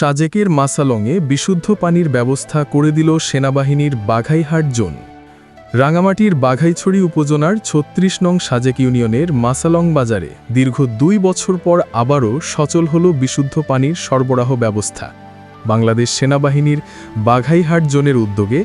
সাজেকের মাসালংয়ে বিশুদ্ধ পানির ব্যবস্থা করে দিল সেনাবাহিনীর বাঘাইহাট জোন। রাঙামাটির বাঘাইছড়ি উপজেলার ছত্রিশ নং সাজেক ইউনিয়নের মাসালং বাজারে দীর্ঘ দুই বছর পর আবারও সচল হল বিশুদ্ধ পানির সরবরাহ ব্যবস্থা। বাংলাদেশ সেনাবাহিনীর বাঘাইহাট জোনের উদ্যোগে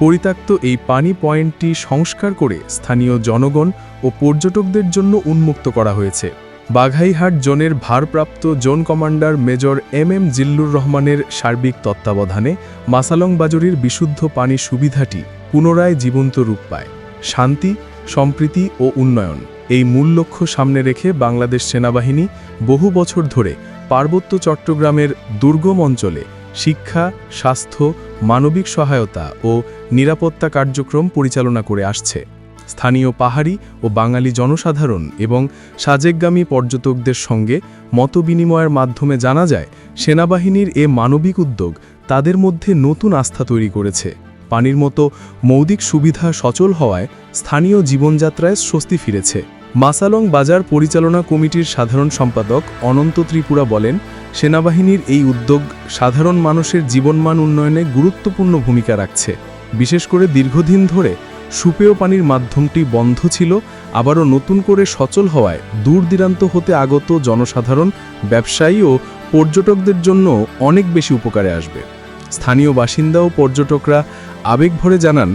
পরিত্যক্ত এই পানি পয়েন্টটি সংস্কার করে স্থানীয় জনগণ ও পর্যটকদের জন্য উন্মুক্ত করা হয়েছে। বাঘাইহাট জোনের ভারপ্রাপ্ত zone commander major M M Zillur রহমানের সার্বিক তত্ত্বাবধানে মাসালং বাজরির বিশুদ্ধ পানি সুবিধাটি পুনরায় জীবন্ত রূপ পায়। শান্তি, সম্প্রীতি ও উন্নয়ন এই মূল লক্ষ্য সামনে রেখে বাংলাদেশ সেনাবাহিনী বহু বছর ধরে পার্বত্য চট্টগ্রামের দুর্গম অঞ্চলে শিক্ষা, স্বাস্থ্য, মানবিক সহায়তা ও নিরাপত্তা কার্যক্রম পরিচালনা করে আসছে। স্থানীয় পাহাড়ি ও বাঙালি জনসাধারণ এবং সাজেকগামী পর্যটকদের সঙ্গে মতবিনিময়ের মাধ্যমে জানা যায়, সেনাবাহিনীর এ মানবিক উদ্যোগ তাদের মধ্যে নতুন আস্থা তৈরি করেছে। পানির মতো মৌলিক সুবিধা সচল হওয়ায় স্থানীয় জীবনযাত্রায় স্বস্তি ফিরেছে। মাসালং বাজার পরিচালনা কমিটির সাধারণ সম্পাদক অনন্ত ত্রিপুরা বলেন, সেনাবাহিনীর এই উদ্যোগ সাধারণ মানুষের জীবনমান উন্নয়নে গুরুত্বপূর্ণ ভূমিকা রাখছে। বিশেষ করে দীর্ঘদিন ধরে সুপেয় পানির মাধ্যমটি বন্ধ ছিল, আবারও নতুন করে সচল হওয়ায় দূর দিরান্ত হতে আগত জনসাধারণ, ব্যবসায়ী ও পর্যটকদের জন্য অনেক বেশি উপকারে আসবে। স্থানীয় বাসিন্দা ও পর্যটকরা আবেগ ভরে জানান,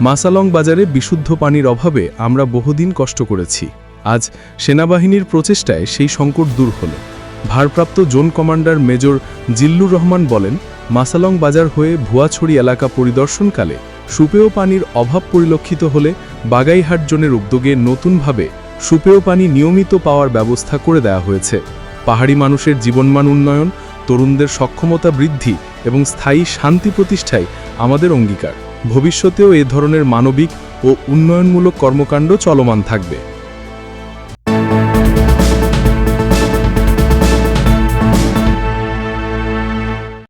মাসালং বাজারে বিশুদ্ধ পানির অভাবে আমরা বহুদিন কষ্ট করেছি। আজ সেনাবাহিনীর প্রচেষ্টায় সেই সংকট দূর হল। ভারপ্রাপ্ত zone commander major Zillur Rahman বলেন, মাসালং বাজার হয়ে ভুয়াছড়ি এলাকা পরিদর্শনকালে সুপেয় পানির অভাব পরিলক্ষিত হলে বাগাইহাট জোনের উদ্যোগে নতুনভাবে সুপেয় পানি নিয়মিত পাওয়ার ব্যবস্থা করে দেওয়া হয়েছে। পাহাড়ি মানুষের জীবনমান উন্নয়ন, তরুণদের সক্ষমতা বৃদ্ধি এবং স্থায়ী শান্তি প্রতিষ্ঠায় আমাদের অঙ্গীকার। ভবিষ্যতেও এ ধরনের মানবিক ও উন্নয়নমূলক কর্মকাণ্ড চলমান থাকবে।